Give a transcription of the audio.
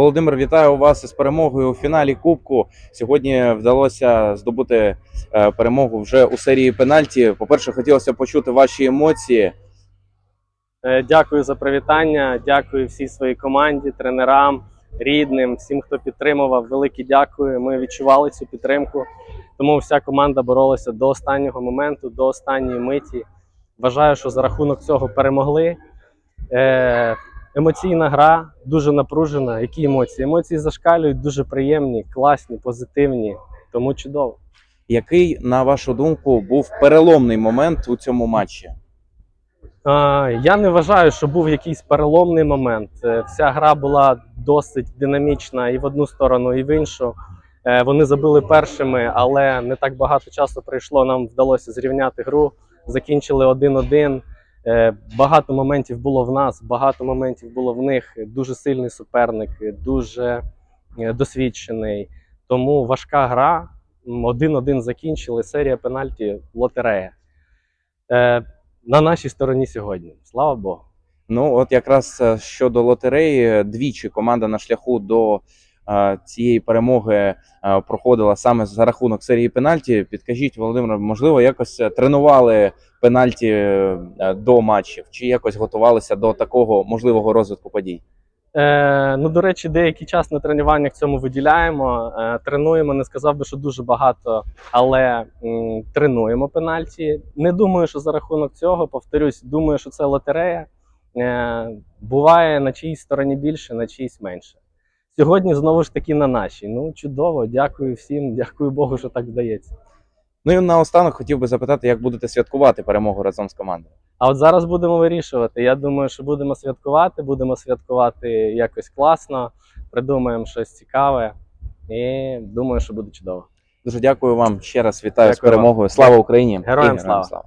Володимир, вітаю вас із перемогою у фіналі Кубку. Сьогодні вдалося здобути е, перемогу вже у серії пенальті. По-перше, хотілося почути ваші емоції. Е, Дякую за привітання. Дякую всій своїй команді, тренерам, рідним, всім, хто підтримував. Велике дякую. Ми відчували цю підтримку. Тому вся команда боролася до останнього моменту, до останньої миті. Вважаю, що за рахунок цього перемогли. Емоційна гра дуже напружена. Які емоції? Емоції зашкалюють, дуже приємні, класні, позитивні. Тому чудово. Який, на вашу думку, був переломний момент у цьому матчі? Е, Я не вважаю, що був якийсь переломний момент. Е, Вся гра була досить динамічна і в одну сторону, і в іншу. Е, Вони забили першими, але не так багато часу пройшло. Нам вдалося зрівняти гру. Закінчили 1-1. Е, Багато моментів було в нас, багато моментів було в них. Дуже сильний суперник, дуже е, досвідчений. Тому важка гра. 1-1 закінчили. Серія пенальті лотерея. Е, на нашій стороні сьогодні. Слава Богу. Ну, от якраз щодо лотереї, двічі команда на шляху до цієї перемоги е, проходила саме за рахунок серії пенальті. Підкажіть, Володимир, можливо, якось е, тренували пенальті е, до матчів, чи якось готувалися до такого можливого розвитку подій? Е, ну, до речі, деякий час на тренуваннях цьому виділяємо. Е, тренуємо, не сказав би, що дуже багато, але м, тренуємо пенальті. Не думаю, що за рахунок цього, повторюсь, думаю, що це лотерея. Е, буває на чиїсь стороні більше, на чиїсь менше. Сьогодні знову ж таки на нашій. Ну, чудово, дякую всім, дякую Богу, що так вдається. Ну і наостанок хотів би запитати, як будете святкувати перемогу разом з командою. А от зараз будемо вирішувати. Я думаю, що будемо святкувати, будемо святкувати якось класно, придумаємо щось цікаве і думаю, що буде чудово. Дуже дякую вам ще раз. Вітаю з Дякую вам. перемогою. Слава Україні! Героям І слава! слава!